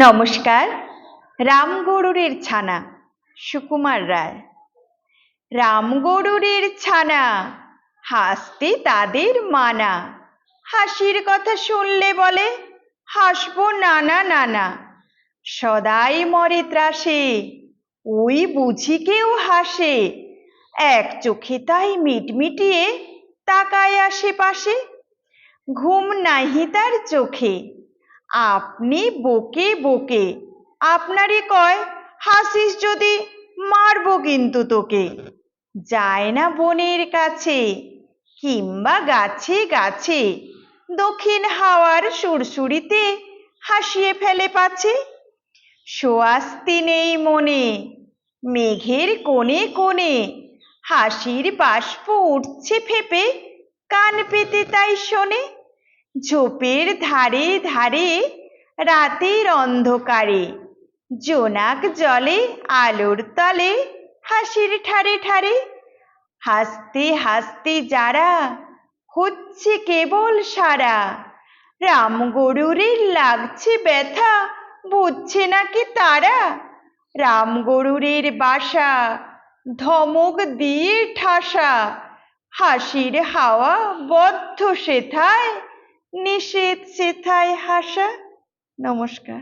নমস্কার। রামগরুরের ছানা, সুকুমার রায়। রামগরুরের ছানা, হাসতে তাদের মানা। হাসির কথা শুনলে বলে, হাসবো নানা নানা। সদাই মরে ত্রাসে, ওই বুঝি কেউ হাসে। এক চোখে তাই মিটমিটিয়ে তাকায় আশেপাশে। ঘুম নাহি তার চোখে। আপনি বকে বকে, আপনারই কয়, হাসিস যদি, মারবো কিন্তু তোকে। যায় না বনের কাছে, কিংবা গাছে গাছে, দক্ষিণ হাওয়ার সুরসুরিতে হাসিয়ে ফেলে পাছে। সোয়াস্তি নেই মনে, মেঘের কোণে কোণে হাসির বাষ্প উঠছে ফেপে, কান পেতে তাই শোনে। ঝোপের ধারে ধারে, রাতের অন্ধকারে। জোনাক জলে আলোর তলে, হাসির ঠারে ঠারে। হাসতে হাসতে যারা, হচ্ছে কেবল সারা। রাম গরুরের লাগছে ব্যথা, বুঝছে নাকি তারা? রাম গরুরের বাসা, ধমক দিয়ে ঠাসা। হাসির হাওয়া বদ্ধ সেথায় নিষেধ সেথায় হাসা। নমস্কার।